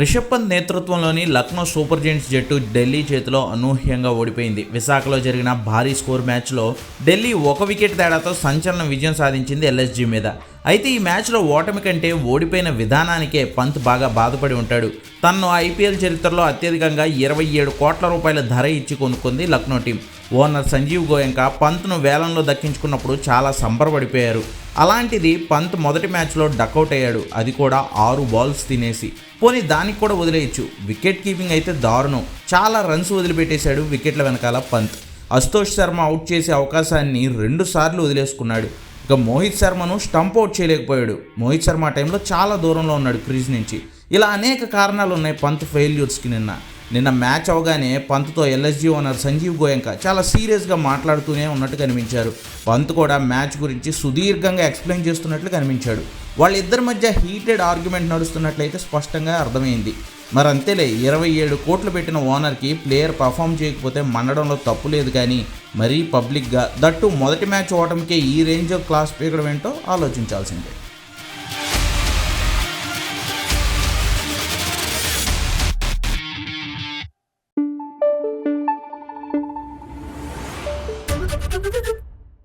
రిషబ్ పంత్ నేతృత్వంలోని Lucknow super giants జట్టు ఢిల్లీ చేతిలో అనూహ్యంగా ఓడిపోయింది. విశాఖలో జరిగిన భారీ స్కోర్ మ్యాచ్లో ఢిల్లీ ఒక వికెట్ తేడాతో సంచలన విజయం సాధించింది ఎల్ఎస్జీ మీద. అయితే ఈ మ్యాచ్లో ఓటమి కంటే ఓడిపోయిన విధానానికే పంత్ బాగా బాధపడి ఉంటాడు. తనను ఐపీఎల్ చరిత్రలో అత్యధికంగా ఇరవై ఏడు కోట్ల రూపాయల ధర ఇచ్చి కొనుక్కుంది లక్నో టీం. ఓనర్ సంజీవ్ గోయంక పంత్ను వేలంలో దక్కించుకున్నప్పుడు చాలా సంబరపడిపోయారు. అలాంటిది పంత్ మొదటి మ్యాచ్లో డకౌట్ అయ్యాడు. అది కూడా ఆరు బాల్స్ తినేసి. పోనీ దానికి కూడా వదిలేయచ్చు. వికెట్ కీపింగ్ అయితే దారుణం. చాలా రన్స్ వదిలిపెట్టేశాడు వికెట్ల వెనకాల పంత్. అస్తోష్ శర్మ అవుట్ చేసే అవకాశాన్ని రెండుసార్లు వదిలేసుకున్నాడు. ఇక మోహిత్ శర్మను స్టంప్ అవుట్ చేయలేకపోయాడు. మోహిత్ శర్మ టైంలో చాలా దూరంలో ఉన్నాడు క్రీజ్ నుంచి. ఇలా అనేక కారణాలు ఉన్నాయి పంత్ ఫెయిల్యూర్స్కి నిన్న. నిన్న మ్యాచ్ అవగానే పంత్తో ఎల్ఎస్జీ ఓనర్ సంజీవ్ గోయంక చాలా సీరియస్గా మాట్లాడుతూనే ఉన్నట్టు కనిపించారు. పంత్ కూడా మ్యాచ్ గురించి సుదీర్ఘంగా ఎక్స్ప్లెయిన్ చేస్తున్నట్లు కనిపించాడు. వాళ్ళిద్దరి మధ్య హీటెడ్ ఆర్గ్యుమెంట్ నడుస్తున్నట్లయితే స్పష్టంగా అర్థమైంది. మరి అంతేలే ఇరవై ఏడు కోట్లు పెట్టిన ఓనర్కి ప్లేయర్ పర్ఫామ్ చేయకపోతే మండడంలో తప్పు లేదు కానీ మరీ పబ్లిక్గా దట్టు మొదటి మ్యాచ్ ఓటమికే ఈ రేంజ్ క్లాస్ పీకడం ఏంటో ఆలోచించాల్సిందే. Thank you.